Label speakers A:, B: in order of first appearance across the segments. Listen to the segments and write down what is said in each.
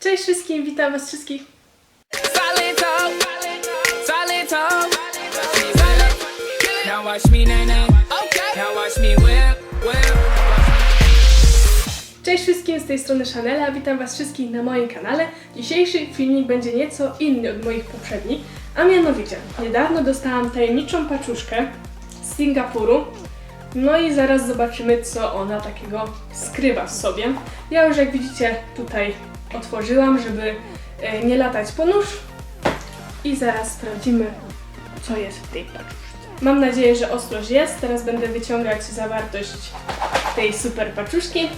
A: Cześć wszystkim, witam was wszystkich. Cześć wszystkim, z tej strony Chanela, witam was wszystkich na moim kanale. Dzisiejszy filmik będzie nieco inny od moich poprzednich, a mianowicie niedawno dostałam tajemniczą paczuszkę z Singapuru. No i zaraz zobaczymy, co ona takiego skrywa w sobie. Ja już jak widzicie tutaj otworzyłam, żeby e, nie latać po nóż. I zaraz sprawdzimy, co jest w tej paczuszce. Mam nadzieję, że ostrość jest. Teraz będę wyciągać zawartość tej super paczuszki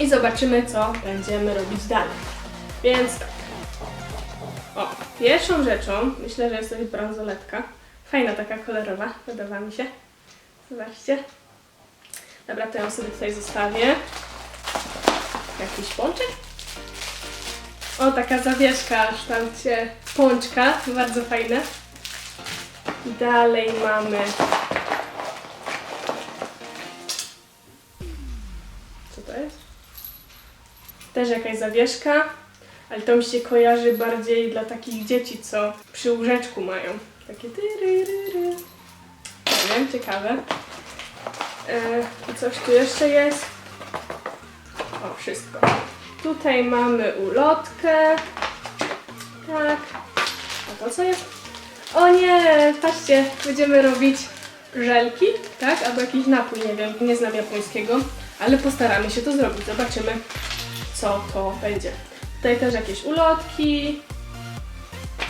A: i zobaczymy, co będziemy robić dalej. Więc tak. O, pierwszą rzeczą, myślę, że jest to bransoletka. Fajna taka kolorowa, podoba mi się. Zobaczcie. Dobra, to ją sobie tutaj zostawię. Jakiś pączek? O, taka zawieszka w kształcie pączka, bardzo fajne. Dalej mamy Co to jest? Też jakaś zawieszka, ale to mi się kojarzy bardziej dla takich dzieci, co przy łóżeczku mają. Takie tyryryry. Nie wiem, ciekawe. I coś tu jeszcze jest. O, wszystko. Tutaj mamy ulotkę. Tak. A to co jest? O nie, patrzcie, będziemy robić żelki, tak? Albo jakiś napój, nie wiem, nie znam japońskiego, ale postaramy się to zrobić. Zobaczymy, co to będzie. Tutaj też jakieś ulotki,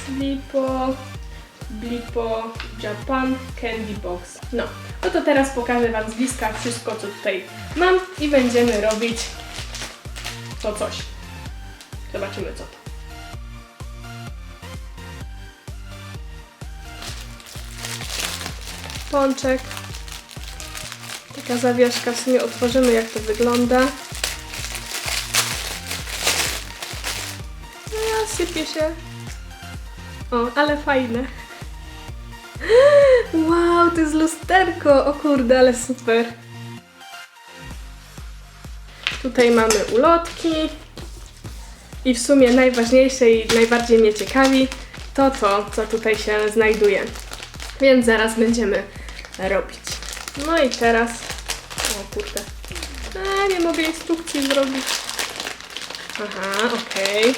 A: Slipo, Blipo, Japan, Candy Box. No, no to teraz pokażę Wam z bliska wszystko, co tutaj mam i będziemy robić to coś. Zobaczymy, co to. Pączek. Taka zawieszka, w sumie otworzymy jak to wygląda. No ja sypie się. O, ale fajne. Wow, to jest lusterko! O kurde, ale super. Tutaj mamy ulotki. I w sumie najważniejsze i najbardziej mnie ciekawi to to, co tutaj się znajduje. Więc zaraz będziemy robić. No i teraz. O kurde. A, nie mogę instrukcji zrobić. Aha, okej.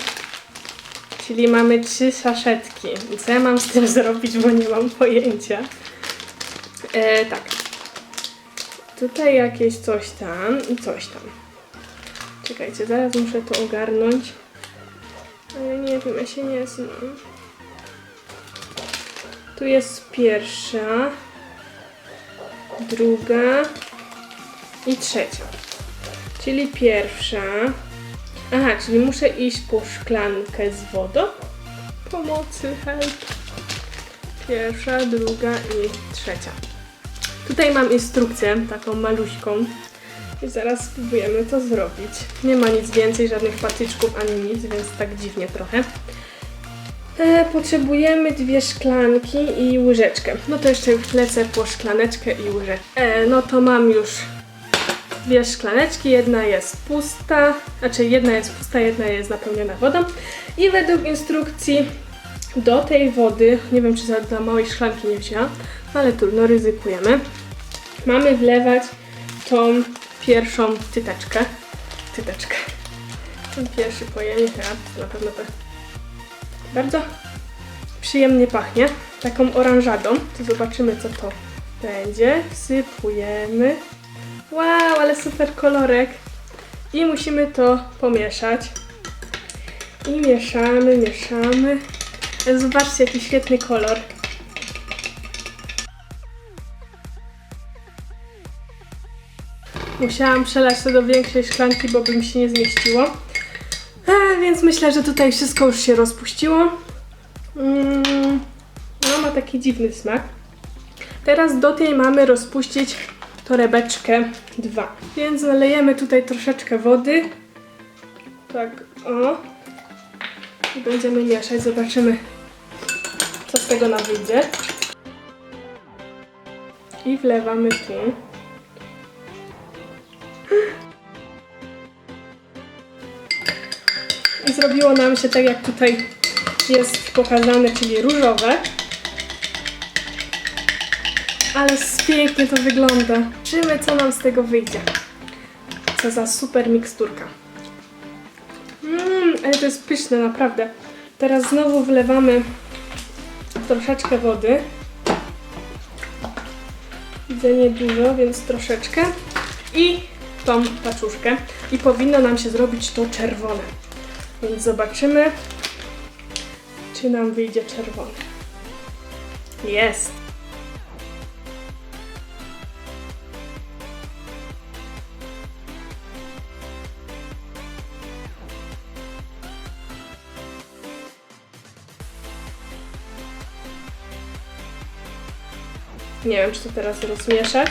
A: Czyli mamy trzy saszetki. Co ja mam z tym zrobić, bo nie mam pojęcia. E, tak. Tutaj jakieś coś tam i coś tam. Czekajcie, zaraz muszę to ogarnąć. Ale nie wiem, ja się nie znam. Tu jest pierwsza, druga i trzecia. Czyli pierwsza. Aha, czyli muszę iść po szklankę z wodą. Pomocy, help. Pierwsza, druga i trzecia. Tutaj mam instrukcję, taką maluśką. I zaraz spróbujemy to zrobić. Nie ma nic więcej, żadnych patyczków ani nic, więc tak dziwnie trochę. E, potrzebujemy dwie szklanki i łyżeczkę. No to jeszcze lecę po szklaneczkę i łyżeczkę. E, no to mam już dwie szklaneczki, jedna jest pusta, znaczy jedna jest pusta, jedna jest napełniona wodą. I według instrukcji do tej wody, nie wiem czy za dla małej szklanki nie wzięłam, no ale trudno, ryzykujemy. Mamy wlewać tą pierwszą tyteczkę. Tyteczkę. Ten pierwszy pojemnik, a na pewno to bardzo przyjemnie pachnie. Taką oranżadą. To zobaczymy, co to będzie. Wsypujemy. Wow, ale super kolorek. I musimy to pomieszać. I mieszamy, mieszamy. Zobaczcie, jaki świetny kolor. Musiałam przelać to do większej szklanki, bo by mi się nie zmieściło. E, więc myślę, że tutaj wszystko już się rozpuściło. Mm, no, ma taki dziwny smak. Teraz do tej mamy rozpuścić torebeczkę 2. Więc nalejemy tutaj troszeczkę wody. Tak, o. I będziemy mieszać. Zobaczymy, co z tego nam wyjdzie. I wlewamy tu. Zrobiło nam się tak, jak tutaj jest pokazane, czyli różowe. Ale pięknie to wygląda. Zobaczymy, co nam z tego wyjdzie. Co za super miksturka. Mmm, ale to jest pyszne, naprawdę. Teraz znowu wlewamy troszeczkę wody. Widzę nie dużo, więc troszeczkę. I tą paczuszkę. I powinno nam się zrobić to czerwone. Więc zobaczymy, czy nam wyjdzie czerwone. Jest. Nie wiem, czy to teraz rozmieszać.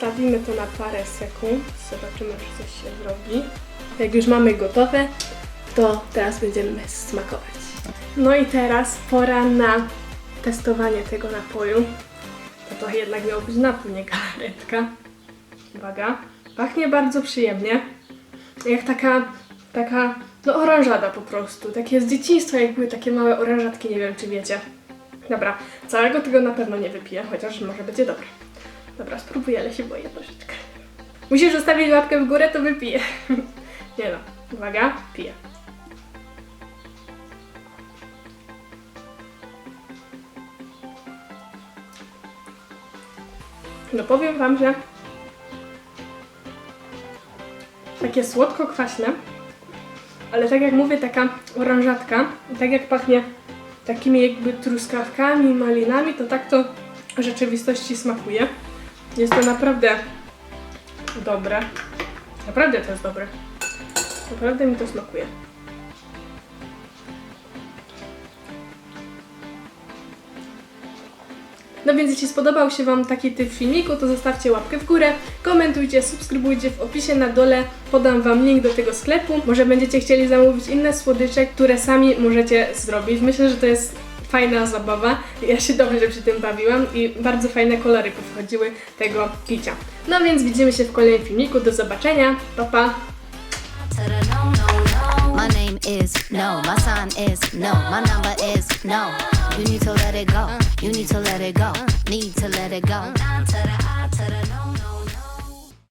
A: Zostawimy to na parę sekund. Zobaczymy, czy coś się zrobi. Jak już mamy gotowe, to teraz będziemy smakować. No i teraz pora na testowanie tego napoju. To to jednak miał być napój, nie galaretka. Uwaga. Pachnie bardzo przyjemnie. Jak taka, taka, no oranżada po prostu. Takie z dzieciństwa, jak były takie małe oranżatki, nie wiem czy wiecie. Dobra, całego tego na pewno nie wypiję, chociaż może będzie dobre. Dobra, spróbuję, ale się boję troszeczkę. Musisz zostawić łapkę w górę, to wypiję. nie no, uwaga, piję. No powiem wam, że takie słodko-kwaśne, ale tak jak mówię, taka oranżatka, tak jak pachnie takimi jakby truskawkami, malinami, to tak to w rzeczywistości smakuje. Jest to naprawdę dobre. Naprawdę to jest dobre. Naprawdę mi to smakuje. No więc jeśli spodobał się Wam taki typ filmiku, to zostawcie łapkę w górę, komentujcie, subskrybujcie w opisie na dole, podam Wam link do tego sklepu. Może będziecie chcieli zamówić inne słodycze, które sami możecie zrobić. Myślę, że to jest fajna zabawa. Ja się dobrze przy tym bawiłam i bardzo fajne kolory powchodziły tego picia. No więc widzimy się w kolejnym filmiku. Do zobaczenia. Pa pa!
B: My name is no. My sign is no. My number is no. You need to let it go. You need to let it go. Need to let it go.